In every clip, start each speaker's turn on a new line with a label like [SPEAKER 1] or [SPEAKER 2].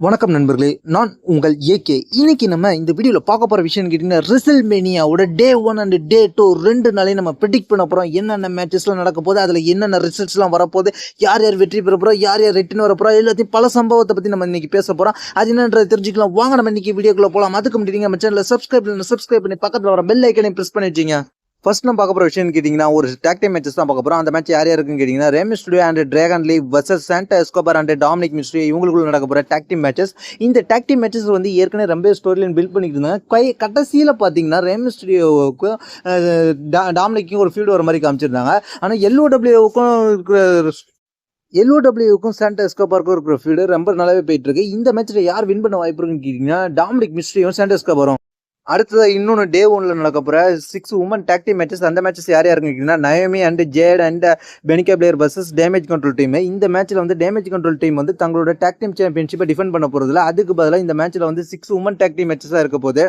[SPEAKER 1] வணக்கம் நண்பர்களே நான் உங்கள் ஏகே. இன்னைக்கு நம்ம இந்த வீடியோவில் பார்க்க போகிற விஷயம் கேட்டிங்கன்னா ரிசல் மேனியாவோட day one and day two ரெண்டு நாளையும் நம்ம ப்ரிடிக் பண்ண போகிறோம் என்னென்ன மேட்சஸ்லாம் நடக்க போகுது அதில் என்னென்ன ரிசல்ட்ஸ்லாம் வரப்போகுது யார் யார் வெற்றி பெற போகிறோம் யார் யார் ரிட்டன் வர போகிறோம் எல்லாத்தையும் பல சம்பவத்தை பற்றி நம்ம இன்றைக்கி பேச போகிறோம் அது என்னன்றது தெரிஞ்சுக்கலாம். வாங்க நம்ம இன்றைக்கி வீடியோக்குள்ளே போகலாம் அதுக்கு முன்னாடி நம்ம சேனலில் சப்ஸ்கிரைப் பண்ணி சப்ஸ்கிரைப் பண்ணி பக்கத்தில் வர பெல் ஐக்கனையும் ப்ரெஸ் பண்ணி வச்சிங்க ஃபர்ஸ்ட் நம்ம பார்க்க போகிற விஷயம்னு கேட்டிங்கன்னா ஒரு டாக் டைம் மேட்சஸ் தான் பார்க்க போகிறோம் அந்த மேட்ச் யார் யாருக்குன்னு கேட்டிங்கன்னா Rey Mysterio and Dragon Lee versus Santos Escobar and Dominik Mysterio இவங்களுக்குள்ள நடக்க போகிற டாக் டீம் மேட்சஸ் இந்த டாக் டீம் மேட்சஸ் வந்து ஏற்கனவே ரொம்ப ஸ்டோரி பில்ட் பண்ணிட்டு இருந்தாங்க. கை கடைசியில் பார்த்தீங்கன்னா ரேமி ஸ்டுடியோவுக்கும் டாமினிக்கும் ஒரு ஃபீல்டு வர மாதிரி காமிச்சிருந்தாங்க. ஆனால் எல்ஓடபிள்யூவுக்கும் இருக்கிற எல்ஓடபிள்யூக்கும் சாண்டா எஸ்கோபாருக்கும் இருக்கிற ஃபீல்டு ரொம்ப நல்லாவே போயிட்டு இருக்கு. இந்த மேட்ச்சில் யார் வின் பண்ண வாய்ப்பு இருக்குன்னு கேட்டிங்கன்னா டாமினிக் மிஸ்ட்ரியும் சாண்டா எஸ்கோபாரும் அடுத்தது இன்னொன்று டே ஒன்ல நடக்க போகிற six woman tag team matches அந்த மேட்சஸ் யார் யாருன்னு கேட்டிங்கன்னா Naomi and Jade and Bianca Belair versus damage control team இந்த மேட்ச்சில் வந்து டேமேஜ் கண்ட்ரோல் டீம் வந்து தங்களோட டாக் டீம் சாம்பியன்ஷிப்பை டிஃபெண்ட் பண்ண போகிறதுல அதுக்கு பதிலாக இந்த மேட்ச்சில் வந்து சிக்ஸ் உமன் டாக் டீம் மேட்சஸாக இருக்க போது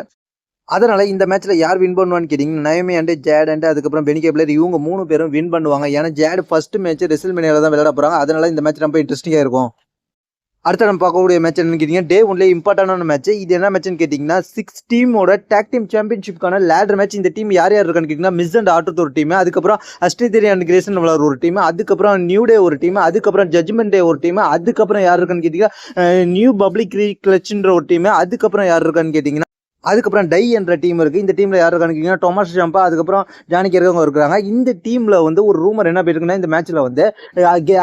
[SPEAKER 1] அதனால் இந்த மேட்ச்சில் யார் வின் பண்ணுவான்னு கேட்டிங்கன்னா நயமி அண்ட் ஜேட் அண்ட் அதுக்கப்புறம் பெனிகே பிளேயர் இவங்க மூணு பேரும் வின் பண்ணுவாங்க. ஏன்னா ஜேட் ஃபஸ்ட் மேட்ச் ரெசில் மேனியால தான் விளையாட போகிறாங்க அதனால் இந்த மேட்ச் ரொம்ப இன்ட்ரெஸ்டிங்காக இருக்கும். அடுத்த நம்ம பார்க்கக்கூடிய மேட்ச் என்னன்னு கேட்டிங்கன்னா டே ஒன்லேயே இம்பார்ட்டண்டான மேட்ச் இது என்ன மேட்ச்னு கேட்டிங்கன்னா சிக்ஸ் டீமோட டாக் டீம் சாம்பியன்ஷிப்பான லேடர் மேட்ச் இந்த டீம் யார் யார் இருக்கான்னு கேட்டிங்கன்னா மிஸ் அண்ட் ஆட்டத்து ஒரு டீம் அதுக்கப்புறம் அஸ்டிதேரி அண்ட் கிரேசன் விளார் ஒரு டீம் அதுக்கப்புறம் நியூ டே ஒரு டீம் அதுக்கப்புறம் ஜட்மெண்ட் டே ஒரு டீம் அதுக்கப்புறம் யார் இருக்கான்னு கேட்டிங்கன்னா நியூ பப்ளிக் கிளச்ன்ற ஒரு டீம் அதுக்கப்புறம் யார் இருக்கான்னு கேட்டிங்கன்னா அதுக்கப்புறம் டை என்ற டீம் இருக்குது இந்த டீமில் யார் இருக்கான்னு கேட்டிங்கன்னா டொமாஸ் ஜம்பா அதுக்கப்புறம் ஜானிக்கு இருக்கவங்க இருக்கிறாங்க. இந்த டீமில் வந்து ஒரு ரூமர் என்ன போயிருக்குன்னா இந்த மேட்ச்சில் வந்து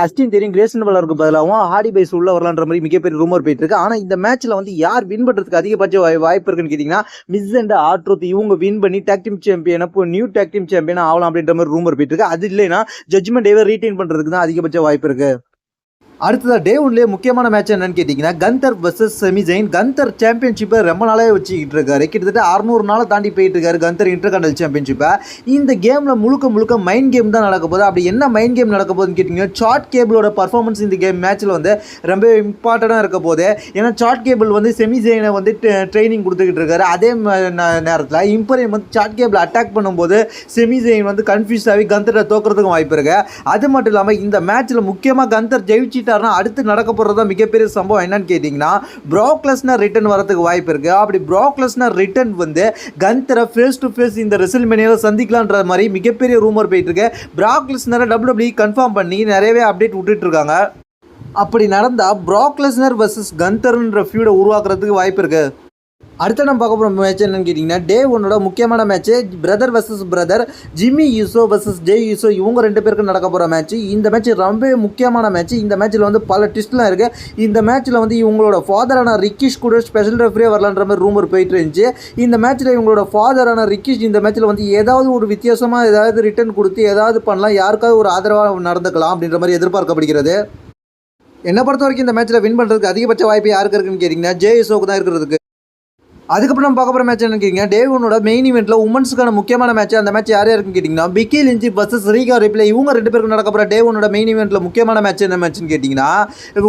[SPEAKER 1] அஸ்டின் தெரியும் கிரேசன் பலருக்கு பதிலாகவும் ஹாடி பைஸ் உள்ள வரலான்ற மாதிரி மிகப்பெரிய ரூமர் போயிட்டு இருக்கு. ஆனால் இந்த மேட்ச்சில் வந்து யார் வின் பண்ணுறதுக்கு அதிகபட்ச வாய்- வாய்ப்பு இருக்குன்னு கேட்டிங்கன்னா மிஸ் அண்ட் ஆட்ரோத் இவங்க வின் பண்ணி டாக் டீம் சாம்பியன் அப்போ நியூ டாக் டீம் சாம்பியன் ஆகலாம் அப்படின்ற மாதிரி ரூமர் போயிட்டு இருக்கு. அது இல்லைன்னா ஜட்மெண்ட் டேவே ரீட்டைன் பண்ணுறதுக்கு தான் அதிகபட்ச வாய்ப்பு இருக்குது அடுத்ததாக டே ஒன்லேயே முக்கியமான மேட்ச் என்னன்னு கேட்டிங்கன்னா Gunther versus Sami Zayn Gunther சாம்பியன்ஷிப்பை ரொம்ப நாளாக வச்சுக்கிட்டு இருக்காரு கிட்டத்தட்ட அறுநூறு நாளாக தாண்டி போயிட்டு இருக்காரு கந்தர் இன்டர்கண்டல் சாம்பியன்ஷிப்பை இந்த கேமில் முழுக்க முழுக்க மைண்ட் கேம் தான் நடக்க போகுது. அப்படி என்ன மைண்ட் கேம் நடக்க போகுதுன்னு கேட்டிங்கன்னா சார்ட் கேபிளோட பர்ஃபார்மன்ஸ் இந்த கேம் மேட்ச்சில் வந்து ரொம்ப இம்பார்ட்டண்ட்டாக இருக்க போகுது. ஏன்னா சார்ட் கேபிள் வந்து செமிஜெயினை வந்து ட்ரைனிங் கொடுத்துக்கிட்டு இருக்காரு. அதே நேரத்தில் இம்பரியம் வந்து சார்ட் கேபிள் அட்டாக் பண்ணும்போது செமிஜெயின் வந்து கன்ஃபியூஸ் ஆகி கந்தரை தோக்கிறதுக்கும் வாய்ப்பு இருக்கு. அது மட்டும் இல்லாமல் இந்த மேட்ச்சில் முக்கியமாக கந்தர் ஜெயிச்சிட்டாருன்னா அடுத்து நடக்க போகிறது தான் மிகப்பெரிய சம்பவம். என்னன்னு கேட்டிங்கன்னா ப்ராக்லஸ்னர் ரிட்டர்ன் வரதுக்கு வாய்ப்பு இருக்குது அப்படி ப்ராக்லஸ்னர் ரிட்டர்ன் வந்து கந்தரை ஃபேஸ் டு ஃபேஸ் இந்த ரெசில் மேனியாவில் சந்திக்கலான்ற மாதிரி மிகப்பெரிய ரூமர் போயிட்டு இருக்கு. ப்ராக்லஸ்னரை டபிள்யூபிள்யூ கன்ஃபார்ம் பண்ணி நிறையவே அப்டேட் விட்டுட்டு இருக்காங்க. அப்படி நடந்தால் ப்ராக்லஸ்னர் வர்சஸ் கந்தர்ன்ற ஃபியூடை உருவாக்குறதுக்கு வாய்ப்பு இருக்குது அடுத்த நம்ம பார்க்க போகிற மேட்ச் என்னன்னு கேட்டிங்கன்னா டே ஒன்னோட முக்கியமான match brother versus brother Jimmy Uso versus Jey Uso இவங்க ரெண்டு பேருக்கு நடக்க போகிற மேட்ச் இந்த மேட்ச் ரொம்பவே முக்கியமான மேட்ச் இந்த மேட்ச்சில் வந்து பல ட்விஸ்ட்லாம் இருக்குது இந்த மேட்ச்சில் வந்து இவங்களோட ஃபாதரான ரிக்கிஷ் கூட ஸ்பெஷல் ரெஃபரியாக வரலான்ற மாதிரி ரூமர் போயிட்டு இருந்துச்சு. இந்த மேட்ச்சில் இவங்களோட ஃபாதரான ரிக்கிஷ் இந்த மேட்ச்சில் வந்து ஏதாவது ஒரு வித்தியாசமாக ஏதாவது ரிட்டர்ன் கொடுத்து ஏதாவது பண்ணலாம். யாருக்காவது ஒரு ஆதரவாக நடந்துக்கலாம் அப்படின்ற மாதிரி எதிர்பார்க்கப்படுகிறது. என்னை பொறுத்த வரைக்கும் இந்த மேட்ச்சில் வின் பண்ணுறதுக்கு அதிகபட்ச வாய்ப்பு யாருக்கு இருக்குன்னு கேட்டிங்கன்னா ஜேஎஸ்ஓக்கு தான் இருக்கிறதுக்கு. அதுக்கப்புறம் நம்ம பார்க்க போகிற மேட்ச் என்ன கேட்டிங்கன்னா டேவனோட மெயின் இவெண்ட்டில் உமன்ஸ்க்கான முக்கியமான மேட்ச் அந்த மேட்ச் யார் யாருக்குன்னு கேட்டிங்கன்னா Becky Lynch versus Rhea Ripley. இவங்க ரெண்டு பேருக்கு நடக்க போகிற டேவனோட மெயின் இவெண்ட்டில் முக்கியமான மேட்ச் என்ன மேட்ச்னு கேட்டிங்கன்னா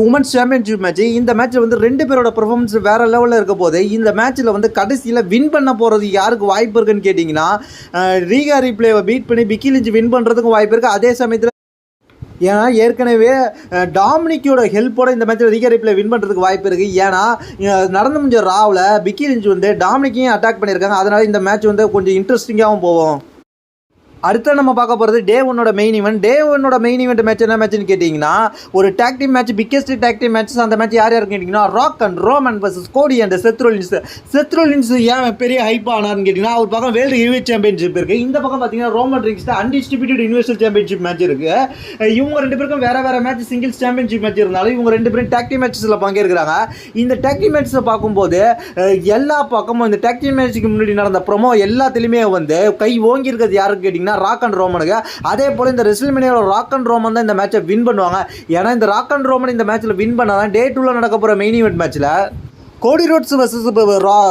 [SPEAKER 1] உமன்ஸ் சாம்பியன்ஷிப் மேட்ச் இந்த மேட்ச்சில் வந்து ரெண்டு பேரோட பெர்ஃபார்மன்ஸ் வேறு லெவலில் இருக்க போது இந்த மேட்ச்சில் வந்து கடைசியில் வின் பண்ண போகிறது யாருக்கு வாய்ப்பு இருக்குன்னு கேட்டிங்கன்னா ரீகா ரிப்ளேவை பீட் பண்ணி பிக்கி லிஞ்சி வின் பண்ணுறதுக்கும் வாய்ப்பு இருக்குது அதே சமயத்தில் ஏன்னா ஏற்கனவே டாமினிக்கோட ஹெல்ப்போட இந்த மேட்ச்சில் ரீகா ரிப்ளை வின் பண்ணுறதுக்கு வாய்ப்பு இருக்குது ஏன்னா நடந்து முடிஞ்ச ராவில் பிக்கி லிஞ்ச் வந்து டாமினிக்கையும் அட்டாக் பண்ணியிருக்காங்க. அதனால் இந்த மேட்ச் வந்து கொஞ்சம் இன்ட்ரெஸ்டிங்காகவும் போகும். அடுத்த நம்ம பார்க்க போகிறது டே ஒன்னோட மெயின் ஈவெண்ட் டே ஒன்னோட மெயின் ஈவெண்ட் மேட்ச் என்ன மேட்ச்னு கேட்டிங்கன்னா ஒரு tag team match biggest tag team match அந்த மேட்ச் யார் யாருன்னு கேட்டிங்கன்னா Rock and Roman versus Cody and Seth Rollins Seth Rollins ஏன் பெரிய ஹைப் ஆனார்னு கேட்டிங்கன்னா அவர் பக்கம் வேர்ல்டு ஹெவி சாம்பியன்ஷிப் இருக்குது இந்த பக்கம் பார்த்தீங்கன்னா Roman Reigns undisputed universal championship match இருக்குது இவங்க ரெண்டு பேருக்கும் வேறு வேறு மேட்ச் சிங்கிள்ஸ் சாம்பியன்ஷிப் மேட்ச் இருந்தாலும் இவங்க ரெண்டு பேரும் டாக் டீம் மேட்சஸில் பங்கேற்கிறாங்க. இந்த டாக் டீம் மேட்ச்சை பார்க்கும்போது எல்லா பக்கமும் இந்த டாக் டீம் மேட்ச்சுக்கு முன்னாடி நடந்த ப்ரொமோ எல்லாத்துலேயுமே வந்து கை ஓங்கி இருக்கிறது யாருன்னு கேட்டிங்கன்னா ராக் அண்ட் ரோமனுக்கு அதே போல் இந்த ரெசில்மேனியாவில் ராக் அண்ட் ரோமன் தான் இந்த மேட்சை வின் பண்ணுவாங்க. ஏன்னா இந்த ராக் அண்ட் ரோமன் இந்த மேட்ச்சில் வின் பண்ணாதான் டே டூவில் நடக்க போகிற மெயின் ஈவெண்ட் மேட்ச்சில் Cody Rhodes versus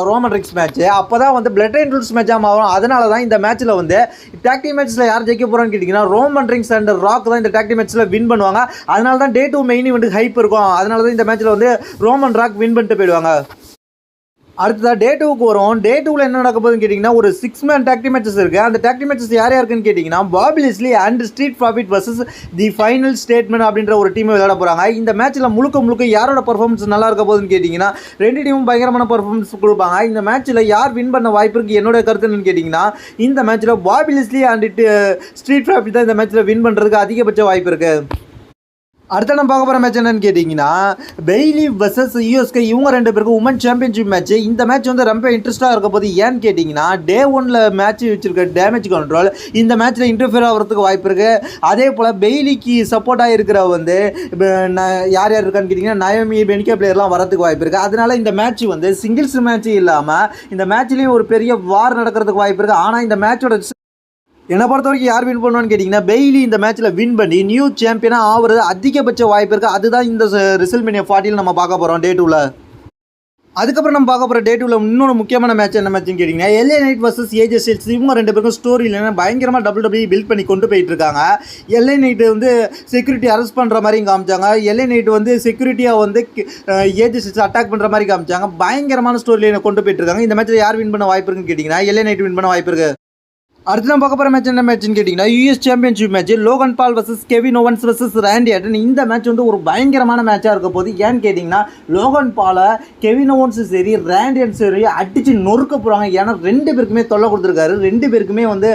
[SPEAKER 1] Roman Reigns match அப்போ தான் வந்து பிளட் அண்ட் ரூல்ஸ் மேட்சாக ஆகும் அதனால தான் இந்த மேட்ச்சில் வந்து டாக்டி மேட்ச்சில் யார் ஜெயிக்க போகிறான்னு கேட்டிங்கன்னா ரோமன் ரிங்ஸ் அண்ட் ராக் தான் இந்த டாக்டி மேட்ச்சில் வின் பண்ணுவாங்க. அதனால தான் day two main event hype இருக்கும். அதனால தான் இந்த மேட்ச்சில் வந்து ரோமன் ராக் வின் பண்ணிட்டு போயிடுவாங்க. அடுத்ததாக டே டூக்கு வரும். டே டூவில் என்ன நடக்க போகுதுன்னு கேட்டிங்கன்னா ஒரு சிக்ஸ் மேன் டாக்டி மேட்சஸ் இருக்குது அந்த டாக்டி மேட்சஸ் யார் யாருக்குன்னு கேட்டிங்கன்னா Bobby Lashley and street profits versus the final statement அப்படின்ற ஒரு டீமை விளையாட போகிறாங்க இந்த மேட்ச்சில் முழுக்க முழுக்க யாரோட பர்ஃபார்மன்ஸ் நல்லா இருக்க போகுதுன்னு கேட்டிங்கன்னா ரெண்டு டீமும் பயங்கரமான பர்ஃபார்மன்ஸ் கொடுப்பாங்க. இந்த மேட்ச்சில் யார் வின் பண்ண வாய்ப்பு இருக்குது என்னோட கருத்துன்னு கேட்டிங்கன்னா இந்த மேட்ச்சில் பாபிலிஸ்லி அண்ட் ஸ்ட்ரீட் ப்ராஃபிட் தான் இந்த மேட்ச்சில் வின் பண்ணுறதுக்கு அதிகபட்ச வாய்ப்பு இருக்குது அடுத்த நம்ம பார்க்க போகிற மேட்ச் என்னன்னு கேட்டிங்கன்னா பெய்லி வர்சஸ் யூஎஸ்கே இவங்க ரெண்டு பேருக்கும் உமன் சாம்பியன்ஷிப் மேட்ச் இந்த மேட்ச் வந்து ரொம்ப இன்ட்ரெஸ்ட்டாக இருக்க போது ஏன்னு கேட்டிங்கன்னா டே ஒனில் மேட்ச் வச்சிருக்க டேமேஜ் கண்ட்ரோல் இந்த மேட்ச்சில் இன்டர்ஃபியர் ஆகிறதுக்கு வாய்ப்பு இருக்குது அதே போல் பெய்லிக்கு சப்போர்ட்டாக இருக்கிற வந்து ந- யார் யார் இருக்கான்னு கேட்டிங்கன்னா நயமி பெனிகா பிளேயர்லாம் வரதுக்கு வாய்ப்பு இருக்குது அதனால இந்த மேட்ச் வந்து சிங்கிள்ஸ் மேட்ச் இல்லாமல் இந்த மேட்ச்லேயும் ஒரு பெரிய வார் நடக்கிறதுக்கு வாய்ப்பு இருக்குது ஆனால் இந்த மேட்சோட என்னை பொறுத்த வரைக்கும் யார் வின் பண்ணுவான்னு கேட்டிங்கன்னா பெய்லி இந்த மேட்ச்சில் வின் பண்ணி நியூ சாம்பியனாக ஆகிறது அதிகபட்ச வாய்ப்பு இருக்குது அதுதான் இந்த ரிசல்ட் ஃபார்ட்டியில் நம்ம பார்க்க போகிறோம் டே டூவில் அதுக்கப்புறம் நம்ம பார்க்க போகிற டே டூவில் இன்னொரு முக்கியமான மேட்ச் என்ன மேட்ச்னு கேட்டிங்கன்னா LA Knight versus AJ Styles இவங்க ரெண்டு பேருக்கும் ஸ்டோரி இல்லைன்னா பயங்கரமாக டபுள் டபுள் பில்ட் பண்ணி கொண்டு போயிட்டு இருக்காங்க. எல்ஏ நைட்டு வந்து செக்யூரிட்டி அரெஸ்ட் பண்ணுற மாதிரி காமிச்சாங்க. எல்ஏ நைட்டு வந்து செக்யூரிட்டியாக வந்து ஏஜே ஸ்டில்ஸ் அட்டாக் பண்ணுற மாதிரி காமிச்சாங்க. பயங்கரமான ஸ்டோரி லைனை கொண்டு போயிட்டு இருக்காங்க. இந்த மேட்ச்சில் யார் வின் பண்ண வாய்ப்பு இருக்குன்னு கேட்டிங்கன்னா எல்ஏ நைட் வின் பண்ண வாய்ப்பு இருக்குது அடுத்து நம்ம பார்க்க போகிற மேட்ச் என்ன மேட்ச்னு கேட்டிங்கன்னா US championship match Logan Paul versus Kevin Owens versus Randy Orton இந்த மேட்ச் வந்து ஒரு பயங்கரமான மேட்சாக இருக்க போது ஏன்னு கேட்டிங்கன்னா லோகன் பாலை கெவின் ஓவன்ஸும் சரி ரேண்டியன் சரி அடித்து நொறுக்க போகிறாங்க ஏன்னா ரெண்டு பேருக்குமே தொல்லை கொடுத்துருக்காரு. ரெண்டு பேருக்குமே வந்து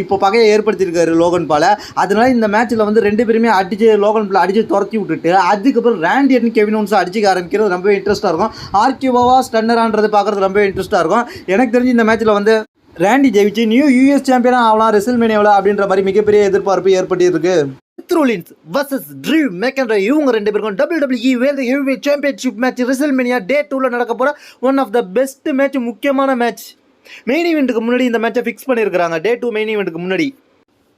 [SPEAKER 1] இப்போ பகையை ஏற்படுத்தியிருக்காரு லோகன் பாலை அதனால இந்த மேட்ச்சில் வந்து ரெண்டு பேருமே அடித்து லோகன் பாலை அடித்து துரத்தி விட்டுட்டு அதுக்கப்புறம் ரேண்டி ஆட்டன் கெவின் ஓவன்ஸ் அடிச்சுக்க ஆரம்பிக்கிறது ரொம்ப இன்ட்ரெஸ்ட்டாக இருக்கும். ஆர்கியூவாக ஸ்டன்னரான்றது பார்க்குறது ரொம்ப இன்ட்ரெஸ்ட்டாக இருக்கும். எனக்கு தெரிஞ்சு இந்த மேட்ச்சில் வந்து ரேண்டி ஜெயிச்சு நியூ யூஎஸ் சாம்பியனாக ஆகலாம் ரெசில்மேனியாவில் அப்படின்ற மாதிரி மிகப்பெரிய எதிர்பார்ப்பு ஏற்பட்டிருக்கு. த்ரூலின்ஸ் வர்சஸ் ட்ரீவ் மேக்கன்ற இவங்க ரெண்டு பேருக்கும் W W world heavy championship match Wrestlemania day டூவில் நடக்க போகிற one of the best match முக்கியமான மேட்ச் மெயின் ஈவெண்ட்டுக்கு முன்னாடி இந்த மேட்ச்சை ஃபிக்ஸ் பண்ணியிருக்காங்க டே டூ மெயின் ஈவெண்ட்டுக்கு முன்னாடி.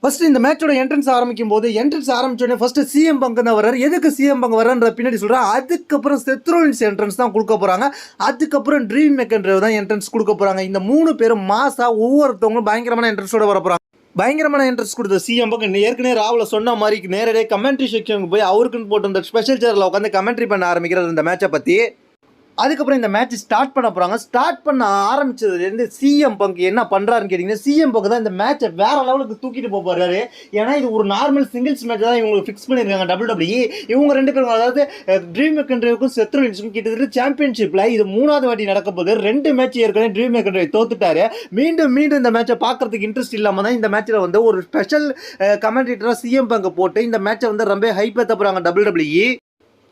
[SPEAKER 1] ஃபஸ்ட்டு இந்த மேட்சோட என்ட்ரன்ஸ் ஆரம்பிக்கும் போது என்ட்ரன்ஸ் ஆரம்பிச்சோடனே ஃபஸ்ட்டு சிஎம் பங்கு தான் வர்றாரு எதுக்கு சிஎம் பங்கு வர்றன்ற பின்னாடி சொல்கிறேன் அதுக்கப்புறம் செத்ரோலின்ஸ் என்ட்ரன்ஸ் தான் கொடுக்க போகிறாங்க அதுக்கப்புறம் ட்ரீம் மேக்கன்ற தான் என்ட்ரன்ஸ் கொடுக்க போகிறாங்க இந்த மூணு பேரும் மாசாக ஒவ்வொருத்தவங்களும் பயங்கரமான என்ட்ரன்ஸோட வர போகிறாங்க பயங்கரமான இன்ட்ரெஸ்ட் கொடுத்த சிஎம் பக்கம் ஏற்கனவே ராவில் சொன்ன மாதிரி நேரடியாக கமெண்ட்ரி செக்ஷனுக்கு போய் அவருக்குன்னு போட்டு அந்த ஸ்பெஷல் சேரில் உட்காந்து கமெண்ட்ரி பண்ண ஆரம்பிக்கிறார் இந்த மேட்சை பற்றி அதுக்கப்புறம் இந்த மேட்ச் ஸ்டார்ட் பண்ண போகிறாங்க ஸ்டார்ட் பண்ண ஆரம்பிச்சதுலேருந்து சிஎம் பங்கு என்ன பண்ணுறாருன்னு கேட்டிங்கன்னா சிஎம் பங்கு தான் இந்த மேட்சை வேறு லெவலுக்கு தூக்கிட்டு போக போறாரு. ஏன்னா இது ஒரு நார்மல் சிங்கிள்ஸ் மேட்ச் தான் இவங்களுக்கு ஃபிக்ஸ் பண்ணியிருக்காங்க டபுள் டபிள்யூ இவங்க ரெண்டு பேரும் அதாவது ட்ரீம் மேக்கன்ட்ரிவுக்கும் செத்ரோலின்ஸுக்கும் கிட்டத்தட்ட சாம்பியன்ஷிப்பில் இது மூணாவது வாட்டி நடக்க போகுது ரெண்டு மேட்ச் ஏற்கனவே ட்ரீம் மேக்கன்ட்ரி தோத்துட்டாரு. மீண்டும் மீண்டும் இந்த மேட்சை பார்க்கறதுக்கு இன்ட்ரெஸ்ட் இல்லாமல் தான் இந்த மேட்ச்சில் வந்து ஒரு ஸ்பெஷல் கமெண்டேட்டராக சிஎம் பங்கு போட்டு இந்த மேட்சை வந்து ரொம்ப ஹைப் ஏற்ற போகிறாங்க டபுள் டபிள்யூ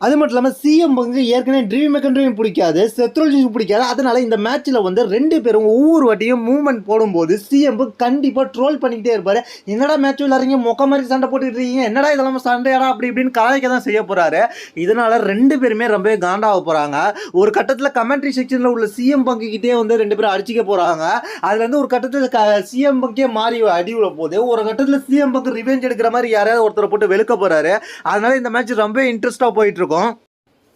[SPEAKER 1] அது மட்டும் இல்லாமல் சிஎம் பங்கு ஏற்கனவே ட்ரீம் மேக்கன்ட்ரியும் பிடிக்காது. செத்ரோலஜியும் பிடிக்காது. அதனால இந்த மேட்ச்சில் வந்து ரெண்டு பேரும் ஒவ்வொரு வாட்டியும் மூவ்மெண்ட் போடும்போது சிஎம் கண்டிப்பாக ட்ரோல் பண்ணிக்கிட்டே இருப்பார். என்னடா மேட்ச் விளாட்றீங்க? மொக்க மாதிரி சண்டை போட்டுட்டு இருக்கீங்க. என்னடா இதெல்லாம் சண்டையாடா? அப்படி இப்படின்னு கலாய்க்க தான் செய்ய போகிறாரு இதனால் ரெண்டு பேருமே ரொம்ப காண்டாக போகிறாங்க ஒரு கட்டத்தில் கமெண்ட்ரி செக்ஷனில் உள்ள சிஎம் பங்குக்கிட்டே வந்து ரெண்டு பேரும் அடிச்சிக்க போகிறாங்க அதுலேருந்து ஒரு கட்டத்தில் சிஎம் பங்கே மாறி அடி உள்ள போகுது ஒரு கட்டத்தில் சிஎம் பங்கு ரிவெஞ்ச் எடுக்கிற மாதிரி யாராவது ஒருத்தரை போட்டு வெளுக்க போகிறாரு அதனால் இந்த மேட்ச் ரொம்ப இன்ட்ரெஸ்ட்டாக போயிட்டு இருக்கும்.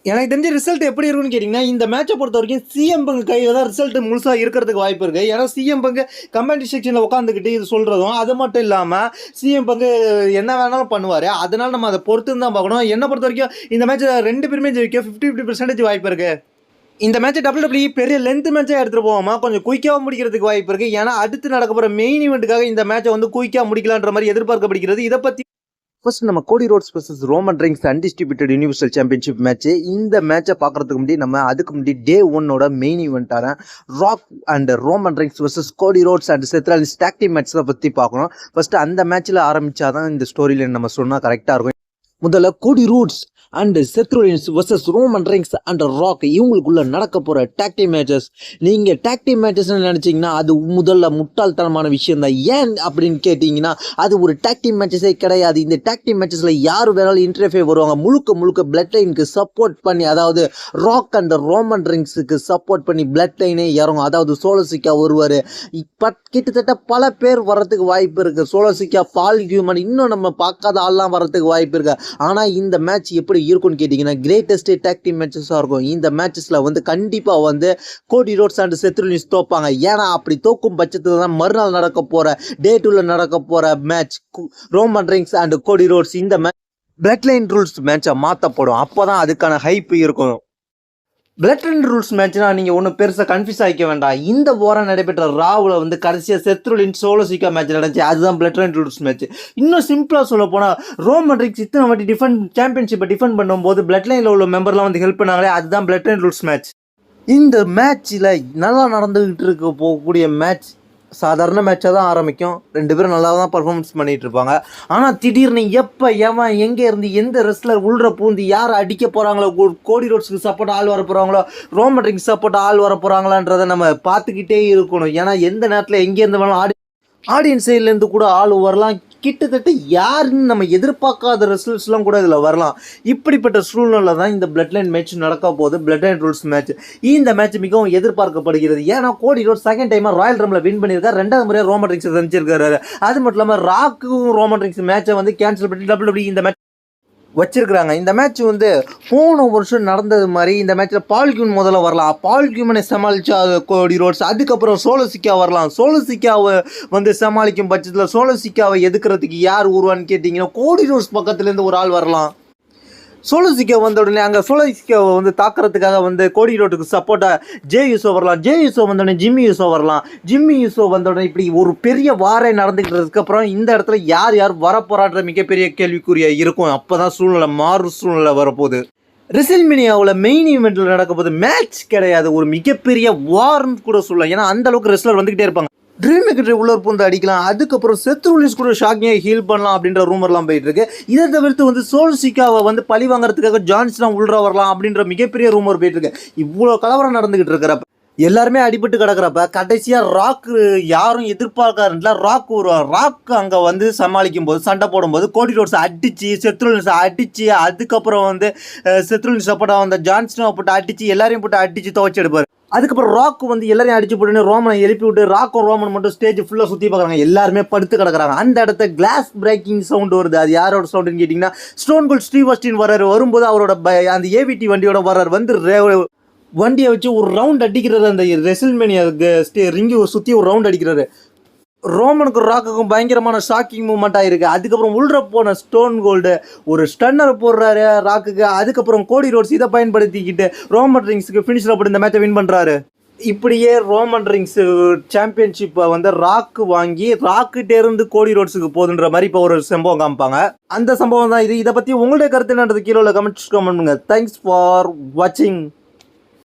[SPEAKER 1] எனக்கு தெரிஞ்ச ரிசல்ட் எப்படி இருக்குன்னு கேட்டிங்கன்னா இந்த மேட்சை பொறுத்த வரைக்கும் சிஎம் பங்கு கையில் தான் ரிசல்ட் முழுசாக இருக்கிறதுக்கு வாய்ப்பு இருக்குது ஏன்னா சிஎம் பங்கு கமெண்ட் செக்ஷனில் உட்காந்துக்கிட்டு இது சொல்கிறதும் அது மட்டும் இல்லாமல் சிஎம் பங்கு என்ன வேணாலும் பண்ணுவார். அதனால நம்ம அதை பொறுத்து தான் பார்க்கணும். என்னை பொறுத்த வரைக்கும் இந்த மேட்ச்சில் ரெண்டு பேருமே ஜெயிக்க ஃபிஃப்டி ஃபிஃப்டி பர்சன்டேஜ் வாய்ப்பு இருக்குது இந்த மேட்ச்சை டபுள் டபுள்யூ பெரிய லென்த் மேட்சாக எடுத்துகிட்டு போவோமா? கொஞ்சம் குயிக்காக முடிக்கிறதுக்கு வாய்ப்பு இருக்குது ஏன்னா அடுத்து நடக்க போகிற மெயின் இவெண்ட்டுக்காக இந்த மேட்சை வந்து குயிக்காக முடிக்கலான்ற மாதிரி எதிர்பார்க்கப்படுகிறது. இதை பற்றி ஃபர்ஸ்ட் நம்ம Cody Rhodes versus Roman Reigns undisputed universal championship match இந்த மேட்சை பார்க்கறதுக்கு முன்னாடி நம்ம அதுக்கு முன்னாடி டே ஒன்னோட main ஈவெண்ட்டான Rock and Roman Reigns versus Cody Rhodes and Seth Rollins tag team மேட்ச்சை பற்றி பார்க்கணும். ஃபர்ஸ்ட் அந்த மேட்ச்சில் ஆரம்பிச்சாதான் இந்த ஸ்டோரியில் நம்ம சொன்னால் கரெக்டாக இருக்கும். முதல்ல Cody Rhodes and Seth Rollins versus Roman Reigns and Rock இவங்களுக்குள்ள நடக்க போகிற டாக்டி மேட்சஸ் நீங்கள் டாக்டி மேட்சஸ்னு நினச்சிங்கன்னா அது முதல்ல முட்டாள்தனமான விஷயம் தான். ஏன் அப்படின்னு கேட்டிங்கன்னா அது ஒரு டாக்டி மேட்சஸே கிடையாது. இந்த டாக்டி மேட்சஸில் யார் வேணாலும் இன்டர்ஃபே வருவாங்க. முழுக்க முழுக்க பிளட் லைனுக்கு சப்போர்ட் பண்ணி அதாவது ராக் அண்ட் ரோமன் ரிங்ஸுக்கு சப்போர்ட் பண்ணி பிளட் லைனே இறங்கும். அதாவது சோலசிக்கா வருவார். இப்போ கிட்டத்தட்ட பல பேர் வர்றதுக்கு வாய்ப்பு இருக்குது சோலசிக்கா பால் ஹியூமன் இன்னும் நம்ம பார்க்காத ஆள்லாம் வர்றதுக்கு வாய்ப்பு இருக்குது ஆனால் இந்த மேட்ச் எப்படி இருக்கும்னு கேட்டிங்கன்னா கிரேட்டஸ்ட் டாக் டீம் மேட்சஸாக இருக்கும். இந்த மேட்சஸில் வந்து கண்டிப்பாக வந்து கோடி ரோட்ஸ் அண்ட் செத்ருலின்ஸ் தோப்பாங்க. ஏன்னா அப்படி தோக்கும் பட்சத்தில் தான் மறுநாள் நடக்க போகிற டே டூவில் நடக்க போகிற match Roman Reigns and Cody Rhodes இந்த மேட்ச் பிளட் லைன் ரூல்ஸ் மேட்சை மாற்றப்படும் அப்போ தான் அதுக்கான ஹைப் இருக்கும். பிளட் அண்ட் ரூல்ஸ் மேட்ச்னா நீங்கள் ஒன்றும் பெருசாக கன்ஃபியூஸ் ஆகிக்க வேண்டாம். இந்த வாரம் நடைபெற்ற ராவில் வந்து கடைசியாக செத்ருலின் சோலோசிக்கா மேட்ச் நடந்துச்சு. அதுதான் பிளட் அண்ட் ரூல்ஸ் மேட்ச் இன்னும் சிம்பிளாக சொல்ல போனால் ரோமட்ரிக்ஸ் இத்தனை வாட்டி டிஃபெண்ட் சாம்பியன்ஷிப்பை டிஃபெண்ட் பண்ணும்போது பிளட் லைனில் உள்ள மெம்பர்லாம் வந்து ஹெல்ப் பண்ணாங்களே அதுதான் பிளட் அண்ட் ரூல்ஸ் மேட்ச் இந்த மேட்ச்சில் நல்லா நடந்துக்கிட்டு இருக்க போகக்கூடிய மேட்ச் சாதாரண மேட்சாக தான் ஆரம்பிக்கும். ரெண்டு பேரும் நல்லா தான் பர்ஃபார்மன்ஸ் பண்ணிகிட்டு இருப்பாங்க ஆனால் திடீர்னு எப்போ எவன் எங்கே இருந்து எந்த ரெஸ்லர் உள்ற பூந்து யார் அடிக்க போகிறாங்களோ கோடி ரோட்ஸுக்கு சப்போர்ட் ஆள் வர போகிறாங்களோ ரோமட்ரிக் சப்போர்ட் ஆள் வர போகிறாங்களான்றதை நம்ம பார்த்துக்கிட்டே இருக்கணும். ஏன்னா எந்த நேரத்தில் எங்கேருந்து வேணாலும் ஆடி ஆடியன்ஸ் சைட்லேருந்து கூட ஆள் வரலாம். கிட்டத்தட்ட யாருன்னு நம்ம எதிர்பார்க்காத ரிசல்ட்ஸ்லாம் கூட இதில் வரலாம். இப்படிப்பட்ட சூழ்நிலை தான் இந்த பிளட் லைன் மேட்ச் நடக்க போகுது. பிளட் லைன் ரூல்ஸ் மேட்ச் இந்த மேட்ச் மிகவும் எதிர்பார்க்கப்படுகிறது. ஏன்னா கோடி ரோட் செகண்ட் டைமாக ராயல் ரம்ல வின் பண்ணியிருக்காரு. ரெண்டாவது முறையாக ரோமன் ரிங்ஸ் சந்திச்சிருக்காரு அது மட்டும் இல்லாமல் ராக்கும் ரோமன் ரிங்ஸ் மேட்சை வந்து கேன்சல் பண்ணி டபிள்யூ இந்த மேட்ச் வச்சிருக்கிறாங்க. இந்த மேட்ச் வந்து போன வருஷம் நடந்தது மாதிரி இந்த மேட்ச்சில் பால்கியூன் முதல்ல வரலாம். பால்கியூமனை சமாளித்தா கோடி ரோட்ஸ். அதுக்கப்புறம் சோலசிக்கா வரலாம். சோலசிக்காவை வந்து சமாளிக்கும் பட்சத்தில் சோலசிக்காவை எதுக்குறதுக்கு யார் உருவான்னு கேட்டிங்கன்னா கோடி ரோட்ஸ் பக்கத்துலேருந்து ஒரு ஆள் வரலாம். சோலசிக்கோ வந்த உடனே அங்கே சோலசிக்காவை வந்து தாக்குறதுக்காக வந்து கோடி ரோட்டுக்கு சப்போர்ட்டாக ஜே யூசோ வரலாம். ஜே யூசோ வந்த உடனே ஜிம்மி யூசோ வரலாம். ஜிம்மி யூசோ வந்த உடனே இப்படி ஒரு பெரிய வாரை நடந்துக்கிட்டதுக்கு அப்புறம் இந்த இடத்துல யார் யார் வரப்போறான்ற மிகப்பெரிய கேள்விக்குரிய இருக்கும். அப்போ தான் சூழ்நிலை மாறு சூழ்நிலை வரப்போகுது. ரெசில்மினியாவில் மெயின் ஈவெண்ட்டில் நடக்கும் போது மேட்ச் கிடையாது. ஒரு மிகப்பெரிய வார்னு கூட சொல்லலாம். ஏன்னா அந்த அளவுக்கு ரெஸ்லர் வந்துக்கிட்டே இருப்பாங்க. ட்ரீம் மேக்கர் உள்ள பூந்து அடிக்கலாம். அதுக்கப்புறம் செத்ருலிஸ் கூட ஷாக்கியை ஹீல் பண்ணலாம் அப்படின்ற ரூமர்லாம் போயிட்டு இருக்கு. இதை தவிர்த்து வந்து சோல்சிக்காவை வந்து பழி வாங்குறதுக்காக ஜான்ஸ்லாம் உள்ள வரலாம் அப்படின்ற மிகப்பெரிய ரூமர் போயிட்டு இருக்கு. இவ்வளோ கலவரம் நடந்துகிட்டு இருக்கிறப்ப எல்லாருமே அடிபட்டு கிடக்கிறப்ப கடைசியாக ராக் யாரும் எதிர்பார்க்காருல ராக் வருவார் ராக் அங்கே வந்து சமாளிக்கும் போது சண்டை போடும்போது கோடி ரோட்ஸ் அடிச்சு செத்ருலின்ஸை அடித்து அதுக்கப்புறம் வந்து செத்ருலின் போட்ட வந்த ஜான்ஸ்டனை போட்டு அடிச்சு எல்லாரையும் போட்டு அடிச்சு துவச்சி எடுப்பார். அதுக்கப்புறம் ராக் வந்து எல்லாரையும் அடிச்சு போட்டு ரோமனை எழுப்பி விட்டு ராக்கும் ரோமன் மட்டும் ஸ்டேஜ் ஃபுல்லாக சுற்றி பார்க்குறாங்க எல்லாருமே படுத்து கிடக்குறாங்க. அந்த இடத்த கிளாஸ் பிரேக்கிங் சவுண்ட் வருது. அது யாரோட சவுண்டுன்னு கேட்டிங்கன்னா ஸ்டோன் கோல் ஸ்ரீவஸ்டின் வர்றாரு. வரும்போது அவரோட அந்த ஏவிடி வண்டியோட வர்றாரு. வந்து வண்டியை வச்சு ஒரு ரவுண்ட் அடிக்கிறாரு அந்த ரெசில்மேனியா ஸ்டே ரிங்கி சுற்றி ஒரு ரவுண்ட் அடிக்கிறாரு ரோமனுக்கும் ராக்குக்கும் பயங்கரமான ஷாக்கிங் மூமெண்ட் ஆகிருக்கு அதுக்கப்புறம் உள்ற போன ஸ்டோன் கோல்டு ஒரு ஸ்டன்னர் போடுறாரு ராக்குக்கு. அதுக்கப்புறம் கோடி ரோட்ஸ் இதை பயன்படுத்திக்கிட்டு ரோமன் ரிங்ஸுக்கு ஃபினிஷில் போட்டு இந்த மேட்சை வின் பண்ணுறாரு இப்படியே ரோமன் ரிங்ஸ் சாம்பியன்ஷிப்பை வந்து ராக்கு வாங்கி ராக்கிட்டே இருந்து கோடி ரோட்ஸுக்கு போகுதுன்ற மாதிரி இப்போ ஒரு சம்பவம் காமிப்பாங்க. அந்த சம்பவம் தான் இது. இதை பற்றி உங்களுடைய கருத்து என்னன்றது கீழே கமெண்ட்ஸ் கமெண்ட் பண்ணுங்க தேங்க்ஸ் ஃபார் வாட்சிங்